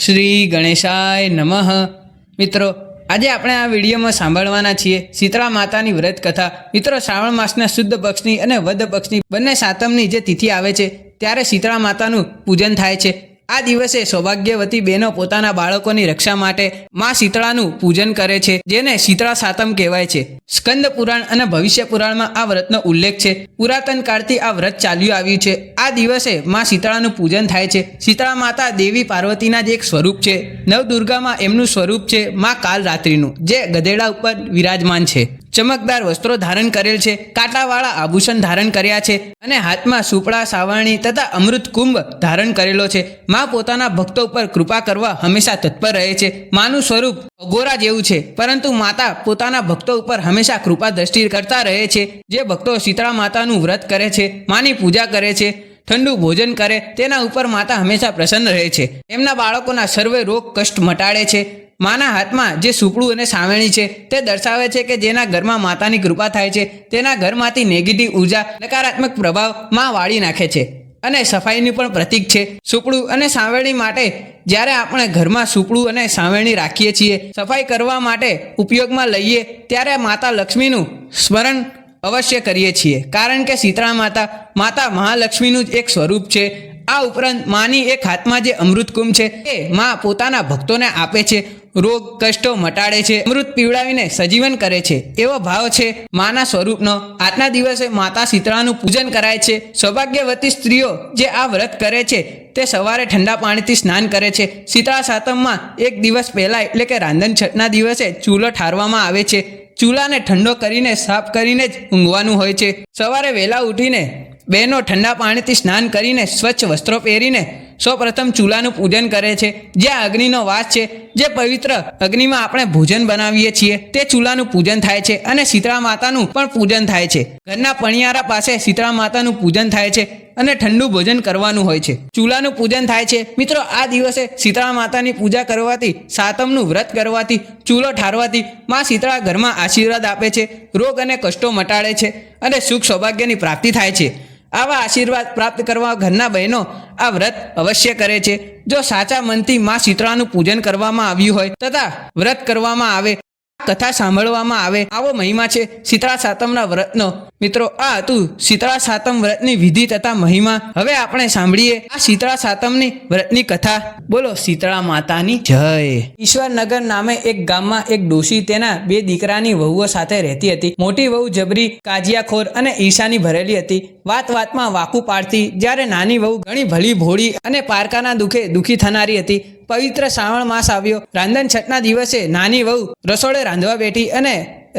શ્રી ગણેશાય નમઃ. મિત્રો, આજે આપણે આ વિડીયોમાં સાંભળવાના છીએ શીતળા માતાની વ્રત કથા મિત્રો, શ્રાવણ માસના શુદ્ધ પક્ષની અને વધ પક્ષની બંને સાતમની જે તિથિ આવે છે, ત્યારે શીતળા માતાનું પૂજન થાય છે. આ દિવસે સૌભાગ્યવતી બહેનો પોતાના બાળકોની રક્ષા માટે માં શીતળાનું પૂજન કરે છે, જેને શીતળા સાતમ કહેવાય છે. સ્કંદ પુરાણ અને ભવિષ્ય પુરાણમાં આ વ્રતનો ઉલ્લેખ છે. પુરાતન કાળથી આ વ્રત ચાલ્યું આવ્યું છે. આ દિવસે માં શીતળાનું પૂજન થાય છે. શીતળા માતા દેવી પાર્વતીના જ એક સ્વરૂપ છે, નવદુર્ગામાં એમનું સ્વરૂપ છે, માં કાલ રાત્રિનું જે ગધેડા ઉપર વિરાજમાન છે. ચમકદાર વસ્ત્રો ધારણ કરેલ છે, કાંટાવાળા આભૂષણ ધારણ કર્યા છે અને હાથમાં સુપડા, સાવરણી તથા અમૃત કુંભ ધારણ કરેલો છે. મા પોતાના ભક્તો ઉપર કૃપા કરવા હંમેશા તત્પર રહે છે. માનું સ્વરૂપ અગોરા જેવું છે, પરંતુ માતા પોતાના ભક્તો ઉપર હંમેશા કૃપા દ્રષ્ટિ કરતા રહે છે. જે ભક્તો શીતળા માતાનું વ્રત કરે છે, માની પૂજા કરે છે ઠંડુ ભોજન કરે, તેના ઉપર માતા હંમેશા પ્રસન્ન રહે છે. એમના બાળકોના સર્વે રોગ કષ્ટ મટાડે છે. માના હાથમાં જે સુપડું અને સાવેણી છે, તે દર્શાવે છે કે જેના ઘરમાં માતાની કૃપા થાય છે, તેના ઘરમાંથી નેગેટિવ ઊર્જા નકારાત્મક પ્રભાવમાં વાળી નાખે છે. અને સફાઈનું પણ પ્રતીક છે. સુપડું અને સાવેણી માટે જ્યારે આપણે ઘરમાં સુપડું અને સાવેણી રાખીએ છીએ, સફાઈ કરવા માટે ઉપયોગમાં લઈએ, ત્યારે માતા લક્ષ્મીનું સ્મરણ અવશ્ય કરીએ છીએ. કારણ કે શીતળા માતા માતા મહાલક્ષ્મીનું જ એક સ્વરૂપ છે. આ ઉપરાંત માની એક હાથમાં જે અમૃત કુંભ છે, એ માં પોતાના ભક્તોને આપે છે, રોગ, કષ્ટો મટાડે છે, અમૃત પીવડાવીને સજીવન કરે છે. એવો ભાવ છે માના સ્વરૂપનો. આજના દિવસે માતા શીતળાનું પૂજન કરાય છે. સૌભાગ્યવતી સ્ત્રીઓ જે આ વ્રત કરે છે, તે સવારે ઠંડા પાણીથી સ્નાન કરે છે. શીતળા સાતમમાં એક દિવસ પહેલાં એટલે કે રાંધણ છઠના દિવસે ચૂલો ઠારવામાં આવે છે. ચૂલાને ઠંડો કરીને સાફ કરીને જ ઊંઘવાનું હોય છે. સવારે વહેલા ઉઠીને બહેનો ઠંડા પાણીથી સ્નાન કરીને સ્વચ્છ વસ્ત્રો પહેરીને સૌપ્રથમ ચૂલાનું પૂજન કરે છે. જ્યાં અગ્નિનો વાસ છે, જે પવિત્ર અગ્નિમાં આપણે ભોજન બનાવીએ છીએ, તે ચૂલાનું પૂજન થાય છે અને શીતળા માતાનું પણ પૂજન થાય છે. ઘરના પણિયારા પાસે શીતળા માતાનું પૂજન થાય છે. અને ઠંડુ ભોજન કરવાનું હોય છે. ચૂલાનું પૂજન થાય છે. મિત્રો, આ દિવસે શીતળા માતાની પૂજા કરવાથી, સાતમનું વ્રત કરવાથી, ચૂલો ઠારવાથી માં શીતળા ઘરમાં આશીર્વાદ આપે છે, રોગ અને કષ્ટો મટાડે છે અને સુખ સૌભાગ્યની પ્રાપ્તિ થાય છે. આવા આશીર્વાદ પ્રાપ્ત કરવા ઘરના બહેનો આ વ્રત અવશ્ય કરે છે. જો સાચા મનથી માં શીતળાનું પૂજન કરવામાં આવ્યું હોય, તથા વ્રત કરવામાં આવે કથા સાંભળવામાં આવે. આવો મહિમા છે. શીતળા સાતમના વ્રતનો. મિત્રો, આ હતું શીતળા સાતમ વ્રતની વિધિ તથા મહિમા. હવે આપણે સાંભળીએ આ શીતળા સાતમની વ્રતની કથા. બોલો, શીતળા માતાની જય. ઈશ્વરનગર નામે એક ગામમાં એક ડોશી તેના બે દીકરાની વહુઓ સાથે રહેતી હતી. મોટી વહુ જબરી, કાજિયાખોર અને ઈશાની ભરેલી હતી. વાત વાતમાં વાકુ પાડતી. જ્યારે નાની વહુ ઘણી ભલી ભોળી અને પારકાના દુખે દુખી થનારી હતી. પવિત્ર શ્રાવણ માસ આવ્યો. રાંધણ છઠના દિવસે નાની વહુ રસોડે રાંધવા બેઠી અને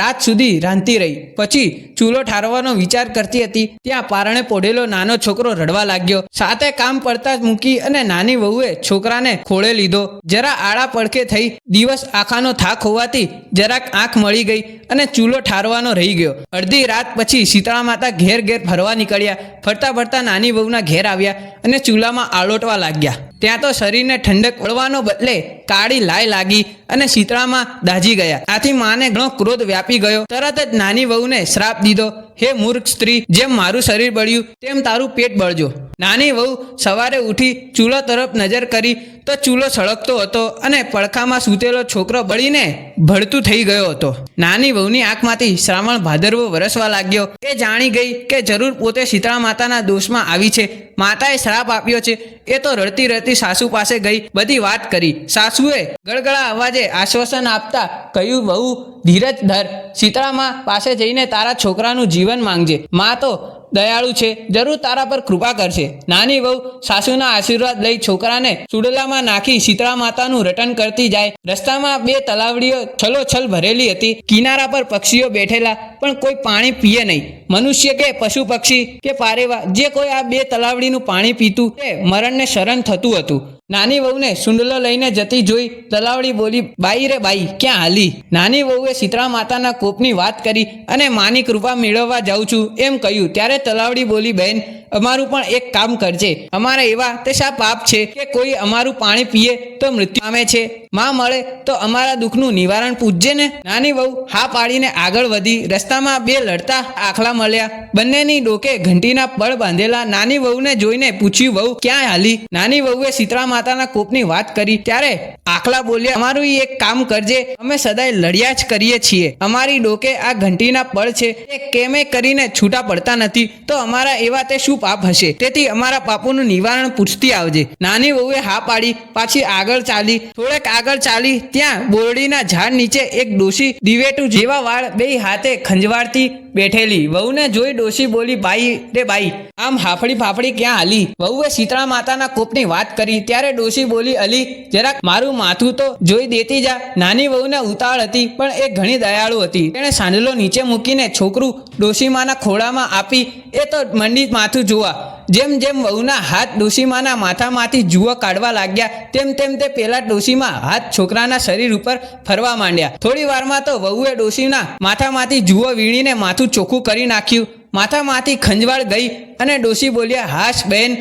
રાત સુધી રાંધતી રહી. પછી ચૂલો ઠારવાનો વિચાર કરતી હતી. ત્યાં પારણે પોઢેલો નાનો છોકરો રડવા લાગ્યો. સાથે કામ પડતા મૂકી અને નાની વહુએ છોકરાને ખોળે લીધો. જરા આડા પડખે થઈ દિવસ આખાનો થાક હોવાથી જરાક આંખ મળી ગઈ અને ચૂલો ઠારવાનો રહી ગયો. અડધી રાત પછી શીતળા માતા ઘેર ઘેર ફરવા નીકળ્યા. ફરતા ફરતા નાની વહુના ઘેર આવ્યા અને ચૂલામાં આળોટવા લાગ્યા. ત્યાં તો શરીરને ઠંડક વળવાનો બદલે કાળી લાય લાગી અને શીતળામાં દાઝી ગયા. આથી માને ઘણો ક્રોધ વ્યાપી ગયો. તરત જ નાની વહુને શ્રાપ દીધો, હે મૂર્ખ સ્ત્રી, જેમ મારું શરીર બળ્યું, તેમ તારું પેટ બળજો. નાની વહુ સવારે ઉઠી ચૂલો તરફ નજર કરી તો ચૂલો સળગતો હતો અને પડખામાં સૂતેલો છોકરો બળીને ભળતું થઈ ગયો હતો. નાની વહુની આંખમાંથી શ્રાવણ ભાદરવો વરસવા લાગ્યો. એ જાણી ગઈ કે જરૂર પોતે શીતળા માતાના દોષમાં આવી છે. માતાએ શ્રાપ આપ્યો છે. એ તો રડતી રડતી સાસુ પાસે ગઈ. બધી વાત કરી. સાસુએ ગળગળા અવાજે આશ્વાસન આપતા કહ્યું, વહુ, ધીરજ ધર. શીતળામાં પાસે જઈને તારા છોકરાનું જીવન માંગજે. મા તો દયાળુ છે. જરૂર તારા પર કૃપા કરશે નાની વહુ સાસુના આશીર્વાદ લઈ છોકરાને સુડલામાં નાખી શીતળા માતાનું રટન કરતી જાય. રસ્તામાં બે તલાવડીઓ છલોછલ ભરેલી હતી. કિનારા પર પક્ષીઓ બેઠેલા, પણ કોઈ પાણી પીએ નહીં. મનુષ્ય કે પશુ પક્ષી કે પારેવા, જે કોઈ આ બે તલાવડીનું પાણી પીતું, તે મરણને શરણ થતું હતું. નાની વહુને સુંડલો લઈને જતી જોઈ તલાવડી બોલી, બાઈ રે બાઈ, ક્યાં હાલી? નાની વહુએ શીતળા માતાના કોપની વાત કરી અને માની કૃપા મેળવવા જાઉં છું. એમ કહ્યું. ત્યારે તલાવડી બોલી બહેન અમારું પણ એક કામ કરજે. અમારા એવા તે શા પાપ છે કે કોઈ અમારું પાણી પીએ તો મૃત્યુ પામે છે. માં મળે તો અમારા દુઃખનું નિવારણ પૂછજે ને. નાની વહુ હા પાડીને આગળ વધી રસ્તામાં બે લડતા આખલા મળ્યા. બંનેની ડોકે ઘંટીના પળ બાંધેલા નાની વહુને જોઈને પૂછ્યું, વહુ, ક્યાં હાલી? નાની વહુએ શીતળા માતાના કોપની વાત કરી. ત્યારે આખલા બોલ્યા, અમારું એક કામ કરજે. અમે સદાય લડ્યા જ કરીએ છીએ. અમારી ડોકે આ ઘંટીના પળ છે. એ કેમે કરીને છૂટા પડતા નથી. તો અમારા એવા તે શું પાપ હશે. તેથી અમારા પાપોનું નિવારણ પૂછતી આવજે. નાની વહુએ હા પાડી, પાછી આગળ ચાલી. થોડેક આગળ ચાલી, ત્યાં બોરડીના ઝાડ નીચે એક ડોશી દિવેટું જેવા વાળ બે હાથે ખંજવાળતી બેઠેલી. વહુને જોઈ ડોશી બોલી બાઈ રે બાઈ આમ હાફડી ફાફડી ક્યાં હાલી? વહુએ શીતળા માતાના કોપની વાત કરી. ત્યારે ડોશી બોલી, અલી, જરાક મારું માથું તો જોઈ દેતી જા. નાની વહુને ઉતાવળ હતી, પણ એ ઘણી દયાળુ હતી. તેણે સાંડલો નીચે મૂકીને છોકરું ડોશીમાના ખોળામાં આપી એ તો મંડી માથું જોવા જેમ જેમ વહુના હાથ ડોશીમાના માથામાંથી જુઓ કાઢવા લાગ્યા, તેમ તેમ તે પેલા ડોશીમાં હાથ છોકરાના શરીર ઉપર ફરવા માંડ્યા. થોડી વારમાં તો વહુએ ડોશીના માથામાંથી જુઓ વીણીને માથું ચોખ્ખું કરી નાખ્યું. માથામાંથી ખંજવાળ ગઈ અને ડોશી બોલ્યા, હાશ બહેન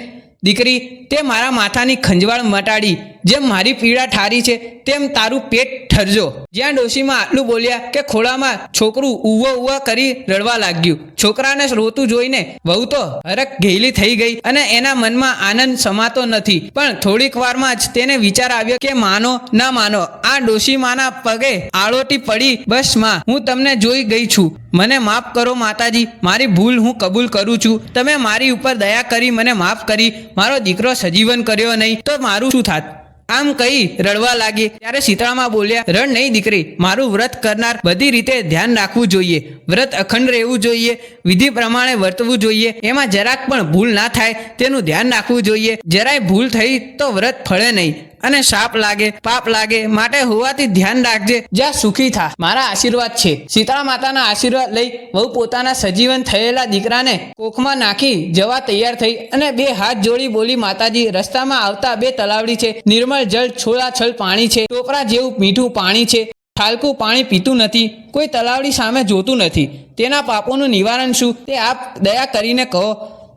દીકરી, તે મારા માથાની ખંજવાળ મટાડી જેમ મારી પીડા ઠારી છે, તેમ તારું પેટ ઠરજો. જ્યાં ડોશીમાં આટલું બોલ્યા કે ખોળામાં છોકરું ઉવો ઉવા કરી રડવા લાગ્યું. છોકરાને રોતું જોઈને વહુ તો હરક ઘેલી થઈ ગઈ અને એના મનમાં આનંદ સમાતો નથી. પણ થોડીક વારમાં જ તેને વિચાર આવ્યો કે માનો, ના માનો, આ ડોશીમાના પગે આળોટી પડી બસમાં હું તમને જોઈ ગઈ છું. મને માફ કરો માતાજી, મારી ભૂલ હું કબૂલ કરું છું. તમે મારી ઉપર દયા કરી, મને માફ કરી. મારો દીકરો સજીવન કર્યો નહીં, તો મારું શું થાત? આમ કહી રડવા લાગી. ત્યારે શીતળામાં બોલ્યા, રડ નહીં દીકરી, મારું વ્રત કરનાર બધી રીતે ધ્યાન રાખવું જોઈએ. વ્રત અખંડ રહેવું જોઈએ, વિધિ પ્રમાણે વર્તવું જોઈએ. એમાં જરાક પણ ભૂલ ના થાય, તેનું ધ્યાન રાખવું જોઈએ. જરાય ભૂલ થઈ તો વ્રત ફળે નહીં. અને સાપ લાગે, પાપ લાગે, માટે હોવાથી ધ્યાન રાખજે, જ્યાં સુખી થા. મારા આશીર્વાદ છે. શીતળા માતાના આશીર્વાદ લઈ વહુ પોતાના સજીવન થયેલા દીકરાને કોખમાં નાખી જવા તૈયાર થઈ અને બે હાથ જોડી બોલી, માતાજી, રસ્તામાં આવતા બે તલાવડી છે. નિર્મળ જળ છોલાછલ પાણી છે. ટોપરા જેવું મીઠું પાણી છે. ઠાલકું પાણી પીતું નથી. કોઈ તલાવડી સામે જોતું નથી. તેના પાપોનું નિવારણ શું? તે આપ દયા કરીને કહો.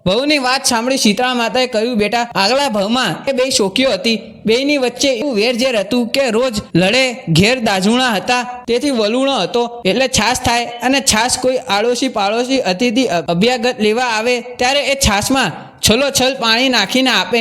વહુની વાત સાંભળી શીતળા માતાએ કહ્યું, બેટા, આગલા ભાવમાં એ બે શોકીઓ હતી. બેયની વચ્ચે એવું વેરઝેર હતું કે રોજ લડે, ઘેર દાઝુણા હતા, તેથી વલુણો હતો. એટલે છાશ થાય અને છાશ કોઈ આડોશી પાડોશી અતિથિ અભ્યાગત લેવા આવે, ત્યારે એ છાશમાં છલોછલ પાણી નાખીને આપે.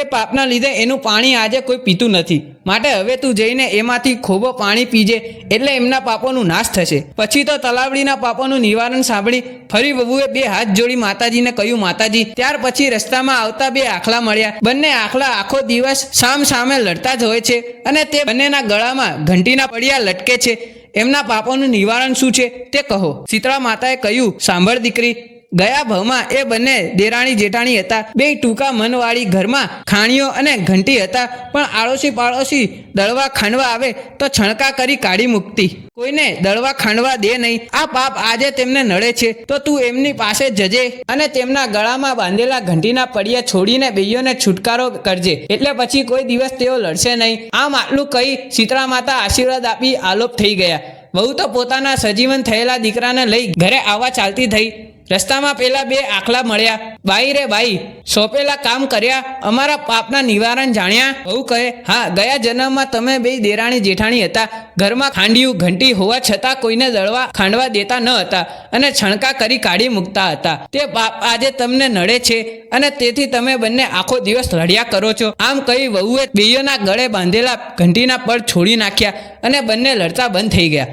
એ પાપના લીધે એનું પાણી આજે કોઈ પીતું નથી. માટે હવે તું જઈને એમાંથી ખોબો પાણી પીજે, એટલે એમના પાપોનું નાશ થશે. પછી તો તલાવડીના પાપોનું નિવારણ સાંભળી ફરી વહુએ બે હાથ જોડી માતાજીને કહ્યું, માતાજી, ત્યાર પછી રસ્તામાં આવતા બે આખલા મળ્યા. બંને આખલા આખો દિવસ સામ સામે લડતા જ હોય છે અને તે બંનેના ગળામાં ઘંટીના પડિયા લટકે છે. એમના પાપોનું નિવારણ શું છે તે કહો. શીતળા માતાએ કહ્યું, સાંભળ દીકરી ગયા ભાવમાં એ બંને દેરાણી જેઠાણી હતા. બે ટૂંકા મનવાળી ઘરમાં ખાણીઓ અને ઘંટી હતા. પણ આડોશી પાડોશી દળવા ખાંડવા આવે તો છણકા કરી કાઢી મૂકતી. કોઈને દળવા ખાંડવા દે નહીં. આ પાપ આજે તેમને નડે છે. તો તું એમની પાસે જજે અને તેમના ગળામાં બાંધેલા ઘંટીના પડિયા છોડીને બેયોને છુટકારો કરજે. એટલે પછી કોઈ દિવસ તેઓ લડશે નહીં. આમ આટલું કહી શીતળા માતા આશીર્વાદ આપી આલોપ થઈ ગયા. વહુ તો પોતાના સજીવન થયેલા દીકરાને લઈ ઘરે આવવા ચાલતી થઈ. રસ્તામાં પેલા બે આખલા મળ્યા. બાઈ રે બાઈ, સોંપેલા કામ કર્યા. અમારા પાપના નિવારણ જાણ્યા. બહુ કહે, હા, ગયા જન્મમાં તમે બે દેરાણી જેઠાણી હતા. ઘરમાં ખાંડિયું ઘંટી હોવા છતાં કોઈને દળવા ખાંડવા દેતા ન હતા અને છણકા કરી કાઢી મૂકતા હતા. તે પાપ આજે તમને નડે છે અને તેથી તમે બંને આખો દિવસ લડ્યા કરો છો. આમ કહી વહુએ બેયોના ગળે બાંધેલા ઘંટીના પડ છોડી નાખ્યા અને બંને લડતા બંધ થઈ ગયા.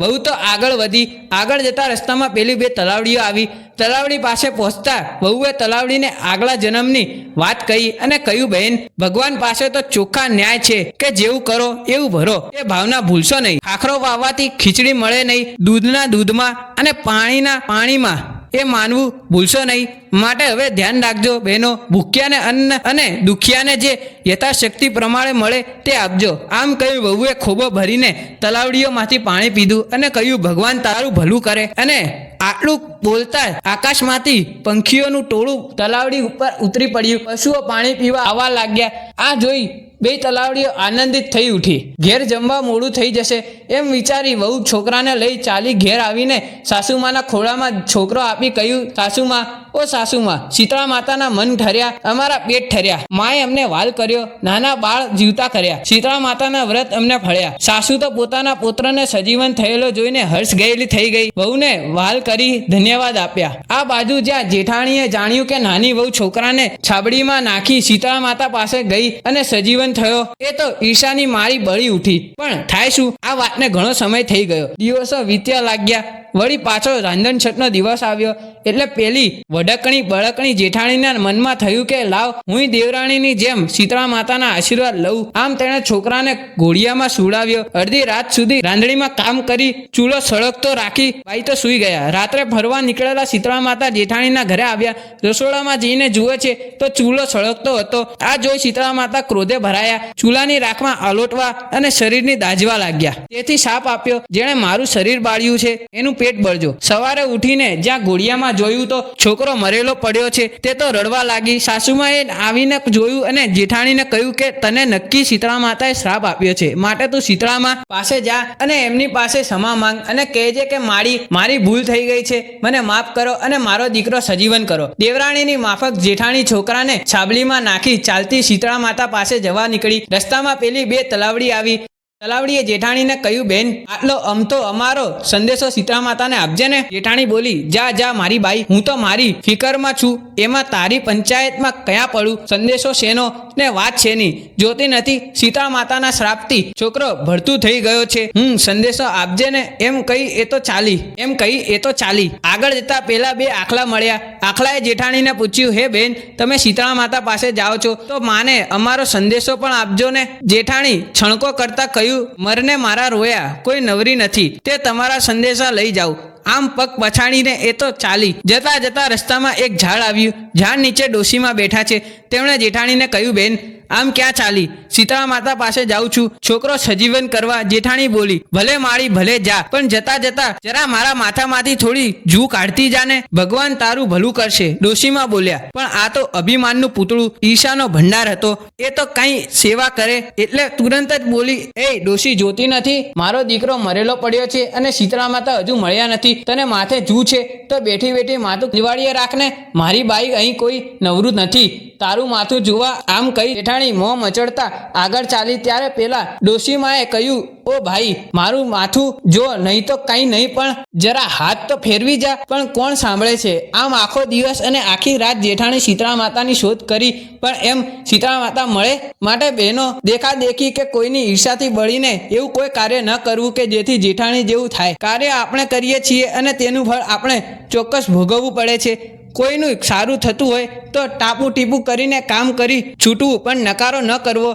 વહુ તો આગળ વધી. આગળ જતા રસ્તામાં પેલી બે તલાવડીઓ આવી. તલાવડી પાસે પહોંચતા વહુએ તલાવડીને આગલા જન્મની વાત કહી અને કહ્યું, બહેન, ભગવાન પાસે તો ચોખ્ખા ન્યાય છે કે જેવું કરો એવું ભરો. એ ભાવના ભૂલશો નહીં. ખાખરો વાવવાથી ખીચડી મળે નહીં. દૂધના દૂધમાં અને પાણીના પાણીમાં એ માનવું ભૂલશો નહીં. માટે હવે ધ્યાન રાખજો, બહેનો. ભૂખ્યાને અન્ન અને દુખિયાને જે યથાશક્તિ પ્રમાણે મળે તે આપજો. આમ કહ્યું વહુએ ખોબો ભરીને તલાવડીઓમાંથી પાણી પીધું અને કહ્યું, ભગવાન તારું ભલું કરે. અને આટલું બોલતા આકાશમાંથી પંખીઓનું ટોળું તલાવડી ઉપર ઉતરી પડ્યું. પશુઓ પાણી પીવા આવવા લાગ્યા. આ જોઈ બે તલાવડીઓ આનંદિત થઈ ઉઠી. ઘેર જમવા મોડું થઈ જશે એમ વિચારી વહુ છોકરાને લઈ ચાલી ઘેર આવીને સાસુમાના ખોળામાં છોકરો આપી કહ્યું, સાસુમા ઓ સાસુમાં, શીતળા માતાના મન ઠર્યા, અમારા પેટ ઠર્યા. માએ અમને વાલ કર્યો, નાના બાળ જીવતા કર્યા. શીતળા માતાના વ્રત અમને ફળ્યા. સાસુ તો પોતાના પુત્રને સજીવન થયેલો જોઈને હર્ષ ગયેલી થઈ ગઈ. વહુને વાલ કરી ધન્યવાદ આપ્યા. આ બાજુ જ્યાં જેઠાણીએ જાણ્યું કે નાની વહુ છોકરાને છાબડીમાં નાખી શીતળા માતા પાસે ગઈ અને સજીવન થયો, એ તો ઈર્ષાની મારી બળી ઉઠી. પણ થાય શું? આ વાતને ઘણો સમય થઈ ગયો. દિવસો વીત્યા લાગ્યા. વળી પાછો રાંધણ છઠનો દિવસ આવ્યો. એટલે પેલી વડકણી બળકણી જેઠાણીના મનમાં થયું કે, લાવ હું દેવરાણીની જેમ શીતળા માતાના આશીર્વાદ લઉં. આમ તેણે છોકરાને ઘોડિયામાં સુડાવ્યો અડધી રાત સુધી રાંધણીમાં કામ કરી, ચૂલો સળગતો રાખી ભાઈ તો સૂઈ ગયા. રાત્રે ફરવા નીકળેલા શીતળા માતા જેઠાણીના ઘરે આવ્યા. રસોડામાં જઈને જુએ છે તો ચૂલો સળગતો હતો. આ જોઈ શીતળા માતા ક્રોધે ભરાયા. ચૂલાની રાખમાં આલોટવા અને શરીરની દાજવા લાગ્યા. તેથી શાપ આપ્યો, જેણે મારું શરીર બાળ્યું છે, એનું પેટ બળજો સવારે ઉઠીને જ્યાં ઘોડિયામાં જોયું તો છોકરો મરેલો પડ્યો છે, તે તો રડવા લાગી. સાસુમાએ આવીને જોયું અને જેઠાણીને કહ્યું કે, તને નક્કી શીતળા માતાએ શ્રાપ આપ્યો છે. માટે તું શીતળામાં પાસે જા અને એમની પાસે ક્ષમા માંગ અને કહેજે કે મારી મારી ભૂલ થઈ ગઈ છે. મને માફ કરો અને મારો દીકરો સજીવન કરો. દેવરાણીની માફક જેઠાણી છોકરાને છાબલીમાં નાખી ચાલતી શીતળા માતા પાસે જવા નીકળી. રસ્તામાં પેલી બે તલાવડી આવી. તલાવડીએ જેઠાણીને કહ્યું, બેન, આટલો અમતો અમારો સંદેશો સીતા માતાને આપજે ને. જેઠાણી બોલી, જા જા, મારી બાઈ, હું તો મારી ફિકરમાં છું. એમાં તારી પંચાયતમાં કયા પડું? સંદેશો શેનો? ને વાત શેની? જોતી નથી. સીતા માતાના શ્રાપથી છોકરો ભરતું થઈ ગયો છે. હું સંદેશો આપજે ને. એમ કહી એ તો ચાલી. એમ કહી એ તો ચાલી. આગળ જતા પેલા બે આખલા મળ્યા. આખલાએ જેઠાણીને પૂછ્યું, હે, બેન, તમે સીતા માતા પાસે જાઓ છો? તો માને અમારો સંદેશો પણ આપજો ને. જેઠાણી છણકો કરતા કહ્યું મરને મારા રોયા કોઈ નવરી નથી. તે તમારા સંદેશા લઈ જાઓ. આમ પગ પછાડીને એ તો ચાલી જતા જતા રસ્તામાં એક ઝાડ આવ્યું. ઝાડ નીચે ડોશીમાં બેઠા છે. તેમણે જેઠાણીને કહ્યું, બેન, આમ ક્યાં ચાલી? સીતળા માતા પાસે જાઉં છું. છોકરો સજીવન કરવા. જેઠાણી બોલી, ભલે માળી ભલે જા, પણ જતા જતા જરા મારા માથામાંથી થોડી જૂ કાઢતી જાને ભગવાન તારું ભલું કરશે. ડોશીમાં બોલ્યા, પણ આ તો અભિમાનનું પૂતળું. ઈશાનો ભંડાર હતો. એ તો કઈ સેવા કરે. એટલે તુરંત જ બોલી, એ ડોશી જોતી નથી. મારો દીકરો મરેલો પડ્યો છે અને શીતળા માતા હજુ મળ્યા નથી. તને માથે જૂ છે, તો બેઠી બેઠી માથું દિવાળીએ રાખને. મારી બાઈ અહીં કોઈ નવરું નથી. તારું માથું જોવા, આમ કહી જેઠાણી મોં મચડતા આગળ ચાલી ત્યારે પેલા ડોશીમાએ કહ્યું, ઓ ભાઈ, મારું માથું જો નહીં તો કંઈ નહીં, પણ જરા હાથ તો ફેરવી જા. પણ કોણ સાંભળે છે? આમ આખો દિવસ અને આખી રાત જેઠાણી શીતળા માતાની શોધ કરી, પણ એમ શીતળા માતા મળે માટે બહેનો દેખાદેખી કે કોઈની ઈર્ષાથી બળીને એવું કોઈ કાર્ય ન કરવું કે જેથી જેઠાણી જેવું થાય. કાર્ય આપણે કરીએ છીએ અને તેનું ફળ આપણે ચોક્કસ ભોગવવું પડે છે. કોઈનું સારું થતું હોય તો ટાપુ ટીપું કરીને કામ કરી છૂટવું, પણ નકારો ન કરવો.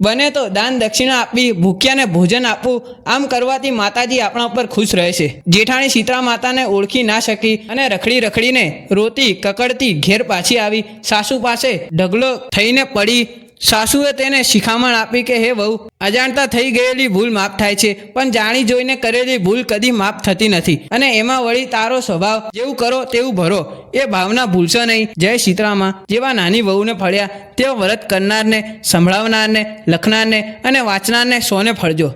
બને તો દાન દક્ષિણા આપવી ભૂખ્યાને ભોજન આપવું. આમ કરવાથી માતાજી આપણા ઉપર ખુશ રહે છે. જેઠાણી સીતરા માતાને ઓળખી ના શકી અને રખડી રખડીને રોતી, કકડતી ઘેર પાછી આવી. સાસુ પાસે ઢગલો થઈને પડી. સાસુએ તેને શિખામણ આપી કે, હે વહુ, અજાણતા થઈ ગયેલી ભૂલ માફ થાય છે, પણ જાણી જોઈને કરેલી ભૂલ કદી માફ થતી નથી અને એમાં વળી તારો સ્વભાવ જેવું કરો તેવું ભરો. એ ભાવના ભૂલશો નહીં. જય સીતરામા. જેવા નાની વહુને ફળ્યા તેવા વ્રત કરનારને, સંભળાવનારને, લખનારને અને વાંચનારને સોને ફળજો.